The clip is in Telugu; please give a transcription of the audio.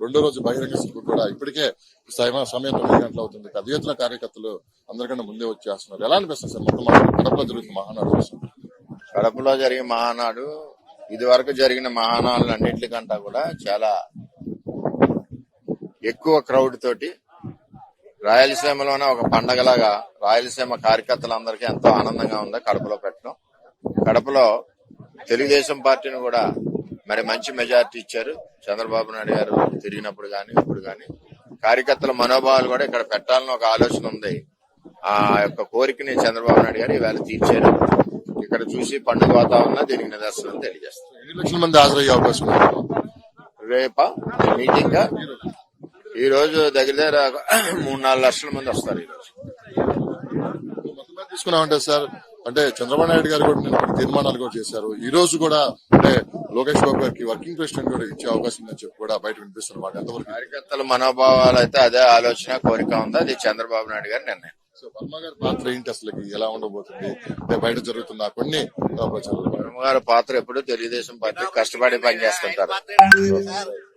రెండో రోజు బహిరంగ సభకు కూడా ఇప్పటికే సమయం సమయం తొమ్మిది గంటలు అవుతుంది. పెద్ద ఎత్తున కార్యకర్తలు అందరికన్నా ముందే వచ్చేస్తున్నారు. ఎలా అనిపిస్తుంది సార్? మొత్తం కడపలో జరుగుతున్న మహానాడు కడపలో జరిగే మహానాడు ఇది వరకు జరిగిన మహానాడులు అన్నింటికంటా కూడా చాలా ఎక్కువ క్రౌడ్ తోటి రాయలసీమలోనే ఒక పండగలాగా రాయలసీమ కార్యకర్తలందరికీ ఎంతో ఆనందంగా ఉంది కడపలో పెట్టడం. కడపలో తెలుగుదేశం పార్టీని కూడా మరి మంచి మెజారిటీ ఇచ్చారు. చంద్రబాబు నాయుడు గారు తిరిగినప్పుడు గాని ఇప్పుడు గాని. కార్యకర్తల మనోభావాలు కూడా ఇక్కడ పెట్టాలని ఒక ఆలోచన ఉంది. ఆ యొక్క కోరికని చంద్రబాబు నాయుడు గారు ఈవేళ తీర్చారు. ఇక్కడ చూసి పండుగ వాతావరణం దీనికి నిదర్శనం తెలియజేస్తారు ఎన్ని లక్షల మంది హాజరయ్యే అవకాశం రేప? మీటింగ్? ఈ రోజు దగ్గర దగ్గర మూడు నాలుగు లక్షల మంది వస్తారు ఈ రోజు. తీసుకున్నామంటే సార్ అంటే చంద్రబాబు నాయుడు గారు కూడా తీర్మానాలు కూడా చేశారు. ఈ రోజు కూడా అంటే లోకేష్ బాబు గారికి వర్కింగ్ ప్రెసిడెంట్ కూడా ఇచ్చే అవకాశం ఉందని చెప్పి కూడా బయట వినిపిస్తున్నమాట ఎంతవరకు కార్యకర్తల మనోభావాలు అయితే అదే ఆలోచన కోరిక ఉంది? అది చంద్రబాబు నాయుడు గారి నిర్ణయం. సో వర్మ గారి పాత్ర ఏంటి అసలు ఎలా ఉండబోతుంది? బయట జరుగుతున్న కొన్ని వర్మ గారి పాత్ర ఎప్పుడు తెలుగుదేశం పార్టీ కష్టపడి పనిచేస్తుంటారు.